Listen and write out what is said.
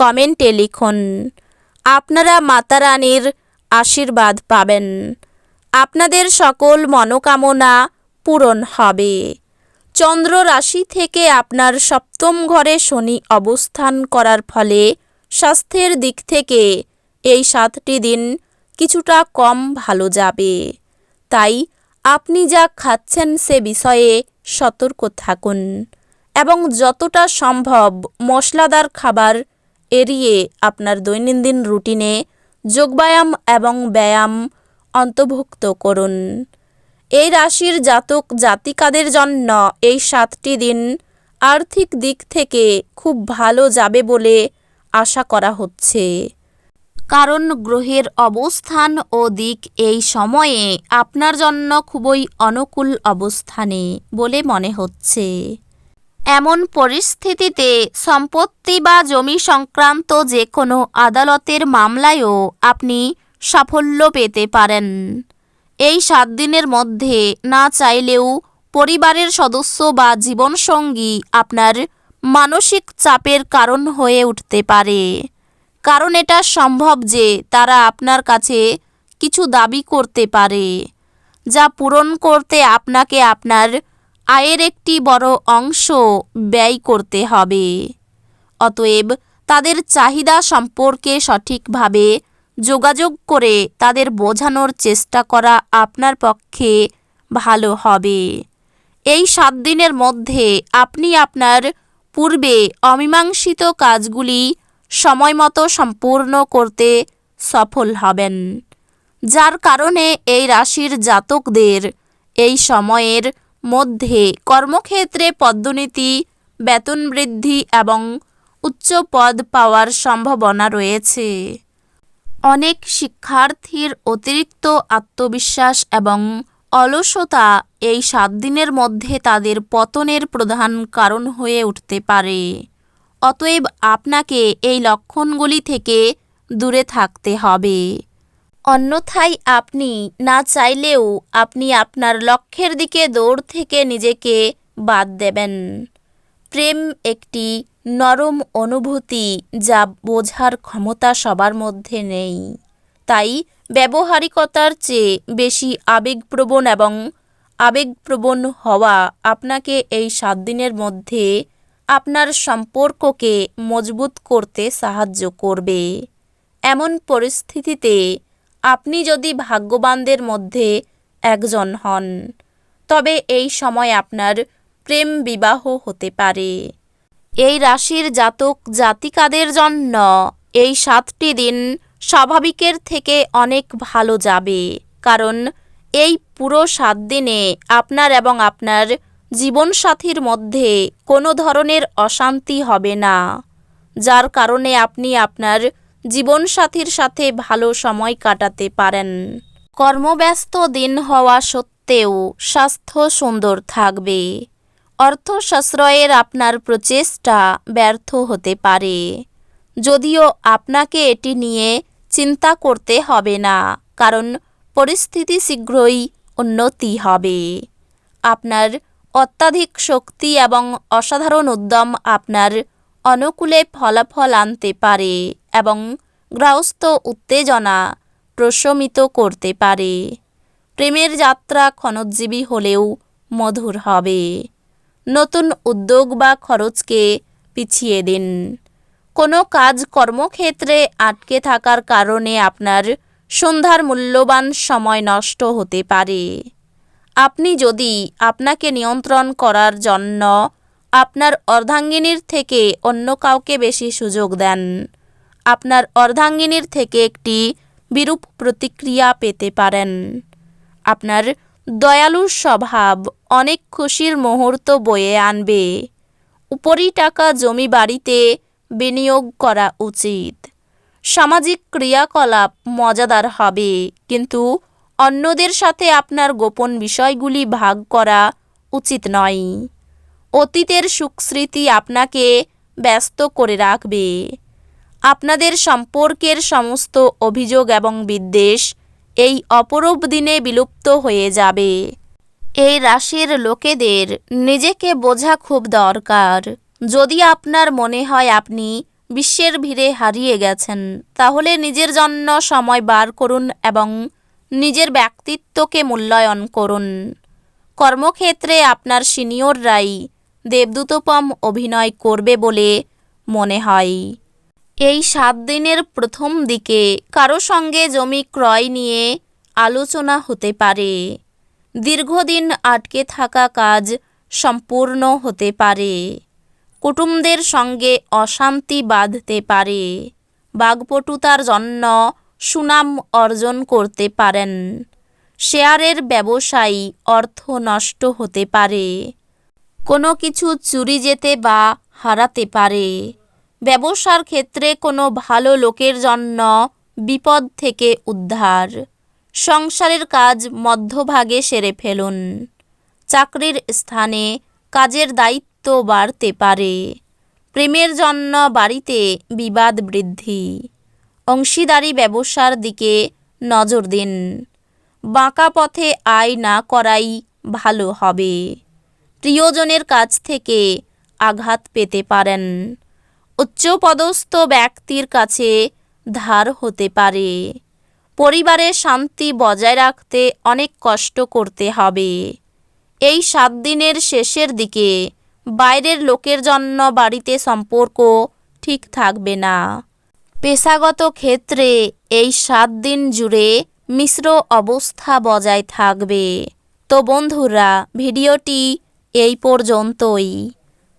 কমেন্টে লিখুন, আপনারা মাতা রানীর আশীর্বাদ পাবেন। আপনাদের সকল মনোকামনা পূরণ হবে। চন্দ্র রাশি থেকে আপনার সপ্তম ঘরে শনি অবস্থান করার ফলে স্বাস্থ্যের দিক থেকে এই সাতটি দিন কিছুটা কম ভালো যাবে। তাই আপনি যা খাচ্ছেন সে বিষয়ে সতর্ক থাকুন এবং যতটা সম্ভব মশলাদার খাবার এড়িয়ে আপনার দৈনন্দিন রুটিনে যোগব্যায়াম এবং ব্যায়াম অন্তর্ভুক্ত করুন। এই রাশির জাতক জাতিকাদের জন্য এই সাতটি দিন আর্থিক দিক থেকে খুব ভালো যাবে বলে আশা করা হচ্ছে। কারণ গ্রহের অবস্থান ও দিক এই সময়ে আপনার জন্য খুবই অনুকূল অবস্থানে বলে মনে হচ্ছে। এমন পরিস্থিতিতে সম্পত্তি বা জমি সংক্রান্ত যে কোনো আদালতের মামলায়ও আপনি সাফল্য পেতে পারেন। এই সাত দিনের মধ্যে না চাইলেও পরিবারের সদস্য বা জীবনসঙ্গী আপনার মানসিক চাপের কারণ হয়ে উঠতে পারে। কারণ এটা সম্ভব যে তারা আপনার কাছে কিছু দাবি করতে পারে, যা পূরণ করতে আপনাকে আপনার আয়ের একটি বড় অংশ ব্যয় করতে হবে। অতএব তাদের চাহিদা সম্পর্কে সঠিকভাবে যোগাযোগ করে তাদের বোঝানোর চেষ্টা করা আপনার পক্ষে ভালো হবে। এই সাত দিনের মধ্যে আপনি আপনার পূর্বে অমীমাংসিত কাজগুলি সময়মতো সম্পূর্ণ করতে সফল হবেন, যার কারণে এই রাশির জাতকদের এই সময়ের মধ্যে কর্মক্ষেত্রে পদ্মনীতি, বেতন বৃদ্ধি এবং উচ্চ পদ পাওয়ার সম্ভাবনা রয়েছে। অনেক শিক্ষার্থীর অতিরিক্ত আত্মবিশ্বাস এবং অলসতা এই সাত দিনের মধ্যে তাদের পতনের প্রধান কারণ হয়ে উঠতে পারে। অতএব আপনাকে এই লক্ষণগুলি থেকে দূরে থাকতে হবে। অন্যথায় আপনি না চাইলেও আপনি আপনার লক্ষ্যের দিকে দৌড় থেকে নিজেকে বাদ দেবেন। প্রেম একটি নরম অনুভূতি যা বোঝার ক্ষমতা সবার মধ্যে নেই। তাই ব্যবহারিকতার চেয়ে বেশি আবেগপ্রবণ এবং আবেগপ্রবণ হওয়া আপনাকে এই সাত দিনের মধ্যে আপনার সম্পর্ককে মজবুত করতে সাহায্য করবে। এমন পরিস্থিতিতে আপনি যদি ভাগ্যবানদের মধ্যে একজন হন, তবে এই সময় আপনার প্রেম বিবাহ হতে পারে। এই রাশির জাতক জাতিকাদের জন্য এই সাতটি দিন স্বাভাবিকের থেকে অনেক ভালো যাবে, কারণ এই পুরো সাত দিনে আপনার এবং আপনার জীবনসাথীর মধ্যে কোনো ধরনের অশান্তি হবে না, যার কারণে আপনি আপনার জীবনসাথীর সাথে ভালো সময় কাটাতে পারেন। কর্মব্যস্ত দিন হওয়া সত্ত্বেও স্বাস্থ্য সুন্দর থাকবে। অর্থ সাশ্রয়ের আপনার প্রচেষ্টা ব্যর্থ হতে পারে। যদিও আপনাকে এটি নিয়ে চিন্তা করতে হবে না, কারণ পরিস্থিতি শীঘ্রই উন্নতি হবে। আপনার অত্যাধিক শক্তি এবং অসাধারণ উদ্যম আপনার অনুকূলে ফলাফল আনতে পারে। এবং গ্রাহস্থ উত্তেজনা প্রশমিত করতে পারে। প্রেমের যাত্রা ক্ষণোজ্জীবী হলেও মধুর হবে। নতুন উদ্যোগ বা খরচকে পিছিয়ে দিন। কোনো কাজ কর্মক্ষেত্রে আটকে থাকার কারণে আপনার সন্ধ্যার মূল্যবান সময় নষ্ট হতে পারে। আপনি যদি আপনাকে নিয়ন্ত্রণ করার জন্য আপনার অর্ধাঙ্গিনীর থেকে অন্য কাউকে বেশি সুযোগ দেন আপনার অর্ধাঙ্গিনীর থেকে একটি বিরূপ প্রতিক্রিয়া পেতে পারেন। আপনার দয়ালু স্বভাব অনেক খুশির মুহূর্ত বয়ে আনবে। উপরি টাকা জমি বাড়িতে বিনিয়োগ করা উচিত। সামাজিক ক্রিয়াকলাপ মজাদার হবে, কিন্তু অন্যদের সাথে আপনার গোপন বিষয়গুলি ভাগ করা উচিত নয়। অতীতের সুখস্মৃতি আপনাকে ব্যস্ত করে রাখবে। আপনাদের সম্পর্কের সমস্ত অভিযোগ এবং বিদ্বেষ এই অপরূপ দিনে বিলুপ্ত হয়ে যাবে। এই রাশির লোকেদের নিজেকে বোঝা খুব দরকার। যদি আপনার মনে হয় আপনি বিশ্বের ভিড়ে হারিয়ে গেছেন, তাহলে নিজের জন্য সময় বার করুন এবং নিজের ব্যক্তিত্বকে মূল্যায়ন করুন। কর্মক্ষেত্রে আপনার সিনিয়ররাই দেবদূতপম অভিনয় করবে বলে মনে হয়। এই সাত দিনের প্রথম দিকে কারও সঙ্গে জমি ক্রয় নিয়ে আলোচনা হতে পারে। দীর্ঘদিন আটকে থাকা কাজ সম্পূর্ণ হতে পারে। কুটুমদের সঙ্গে অশান্তি বাঁধতে পারে। বাগপটুতার জন্য সুনাম অর্জন করতে পারেন। শেয়ারের ব্যবসায়ী অর্থ নষ্ট হতে পারে। কোনো কিছু চুরি যেতে বা হারাতে পারে। ব্যবসার ক্ষেত্রে কোনো ভালো লোকের জন্য বিপদ থেকে উদ্ধার। সংসারের কাজ মধ্যভাগে সেরে ফেলুন। চাকরির স্থানে কাজের দায়িত্ব বাড়তে পারে। প্রেমের জন্য বাড়িতে বিবাদ বৃদ্ধি। অংশীদারি ব্যবসার দিকে নজর দিন। বাঁকা পথে আয় না করাই ভালো হবে। প্রিয়জনের কাছ থেকে আঘাত পেতে পারেন। উচ্চপদস্থ ব্যক্তির কাছে ধার হতে পারে। পরিবারের শান্তি বজায় রাখতে অনেক কষ্ট করতে হবে। এই সাত দিনের শেষের দিকে বাইরের লোকের জন্য বাড়িতে সম্পর্ক ঠিক থাকবে না। পেশাগত ক্ষেত্রে এই সাত দিন জুড়ে মিশ্র অবস্থা বজায় থাকবে। তো বন্ধুরা, ভিডিওটি এই পর্যন্তই।